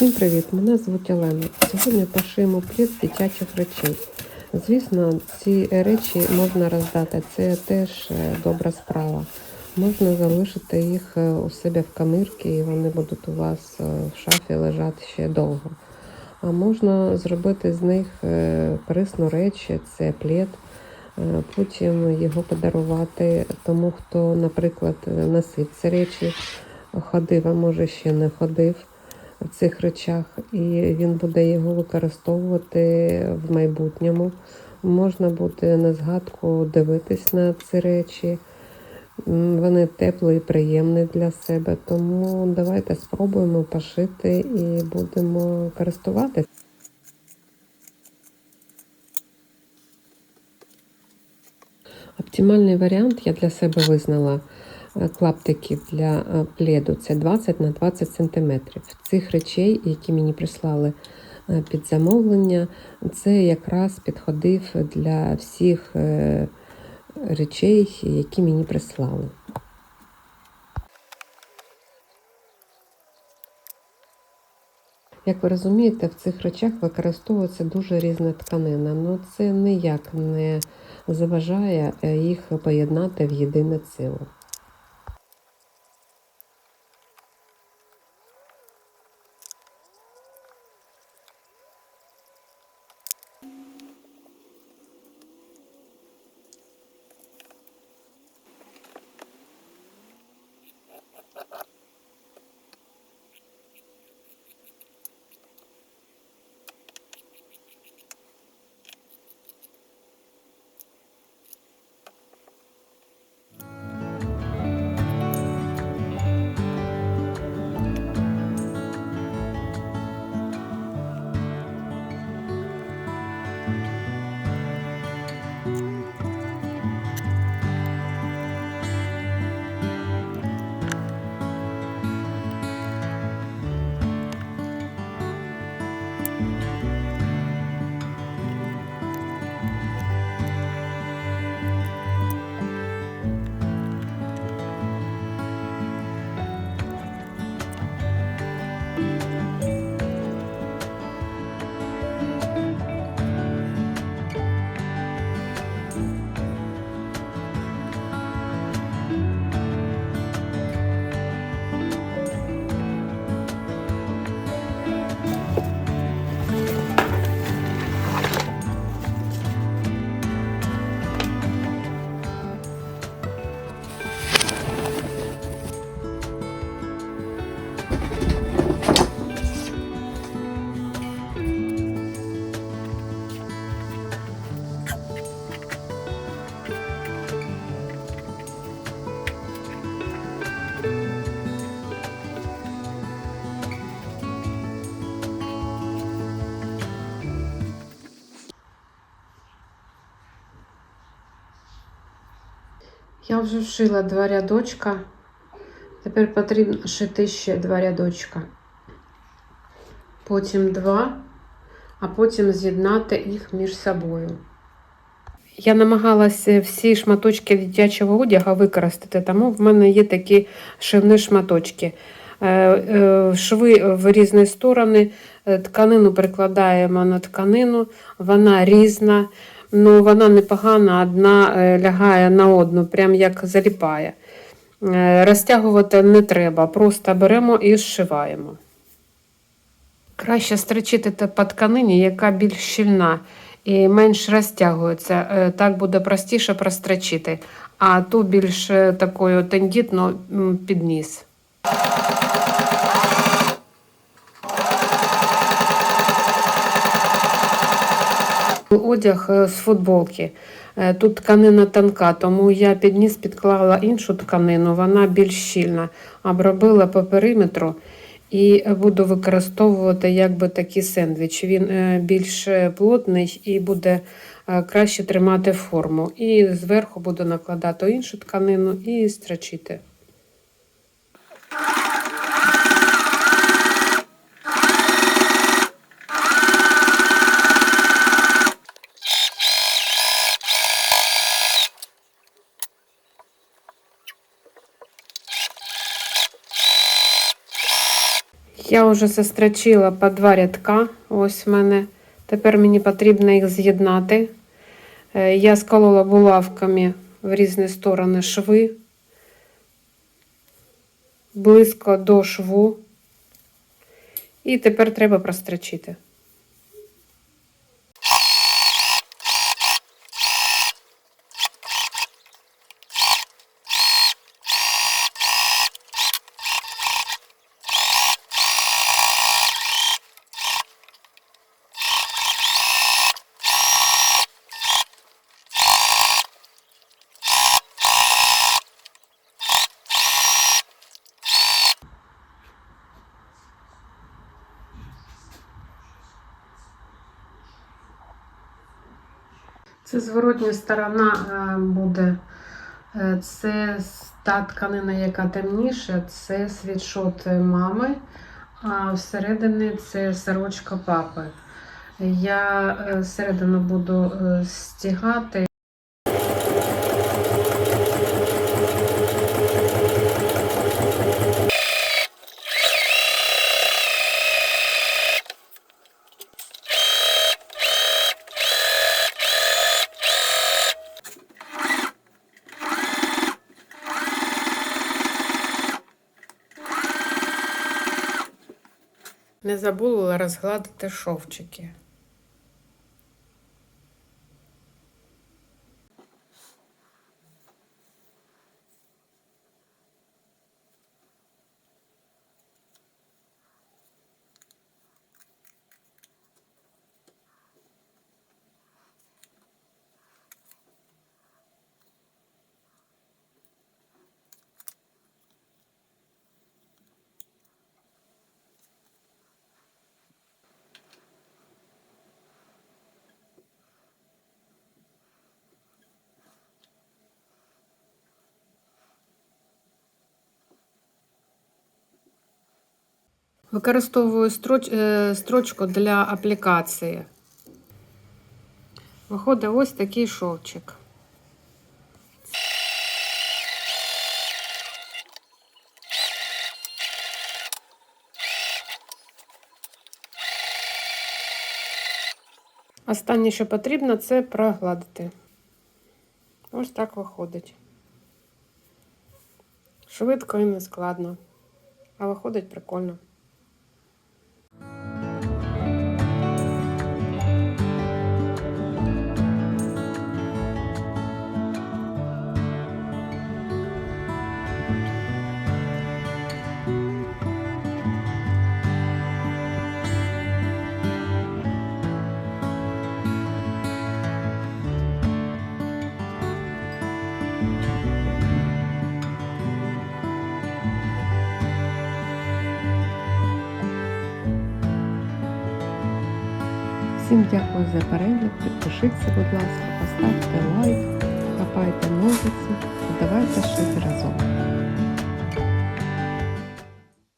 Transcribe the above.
Всім привіт! Мене звуть Олена. Сьогодні пошиємо плід дитячих речей. Звісно, ці речі можна роздати, це теж е, добра справа. Можна залишити їх е, у себе в камірці, і вони будуть у вас е, в шафі лежати ще довго. А можна зробити з них корисну реч, це плід, потім його подарувати тому, хто, наприклад, носив ці речі, ходив, а може ще не ходив в цих речах, і він буде його використовувати в майбутньому. Можна буде на згадку дивитись на ці речі. Вони теплі і приємні для себе, тому давайте спробуємо пошити і будемо користуватися. Оптимальний варіант я для себе визнала клаптиків для е, пледу. Це 20 на 20 см. Цих речей, які мені прислали е, під замовлення, це якраз підходив для всіх е, речей, які мені прислали. Як ви розумієте, в цих речах використовується дуже різна тканина, але це ніяк не заважає е, їх поєднати в єдине ціле. Я вже вшила два рядочка. Тепер потрібно шити ще два рядочка. Потім два, а потім з'єднати їх між собою. Я намагалася всі шматочки дитячого одягу використати, тому в мене є такі шивні шматочки. Е, е, Шви в різні сторони, е, тканину прикладаємо на тканину, вона різна. Ну, вона непогана, одна е, лягає на одну, прям як заліпає. Е, Розтягувати не треба, просто беремо і зшиваємо. Краще стричити по тканині, яка більш щільна і менш розтягується. Е, Так буде простіше прострочити, а ту більш такою тендітно м, під низ. Одяг е, з футболки. Е, Тут тканина тонка, тому я під низ підклала іншу тканину, вона більш щільна. Обробила по периметру і буду використовувати якби такий сендвіч. Він е, більш плотний і буде краще тримати форму. І зверху буду накладати іншу тканину і строчити. Я вже застрочила по два рядка. Ось в мене. Тепер мені потрібно їх з'єднати. Е, Я сколола булавками в різні сторони шви. Близько до шву. І тепер треба прострочити. Це зворотня сторона е, буде. Е, Це та тканина, яка темніша, це світшот мами, а всередині це сорочка папи. Я е, всередину буду стягати. Не забула розгладити шовчики. Використовую строч, е, строчку для аплікації. Виходить ось такий шовчик. Останнє, що потрібно, це прогладити. Ось так виходить. Швидко і не складно. А виходить прикольно. Всім дякую за перегляд. Підпишіться, будь ласка, поставте лайк, хапайте ножиці давайте шити разом.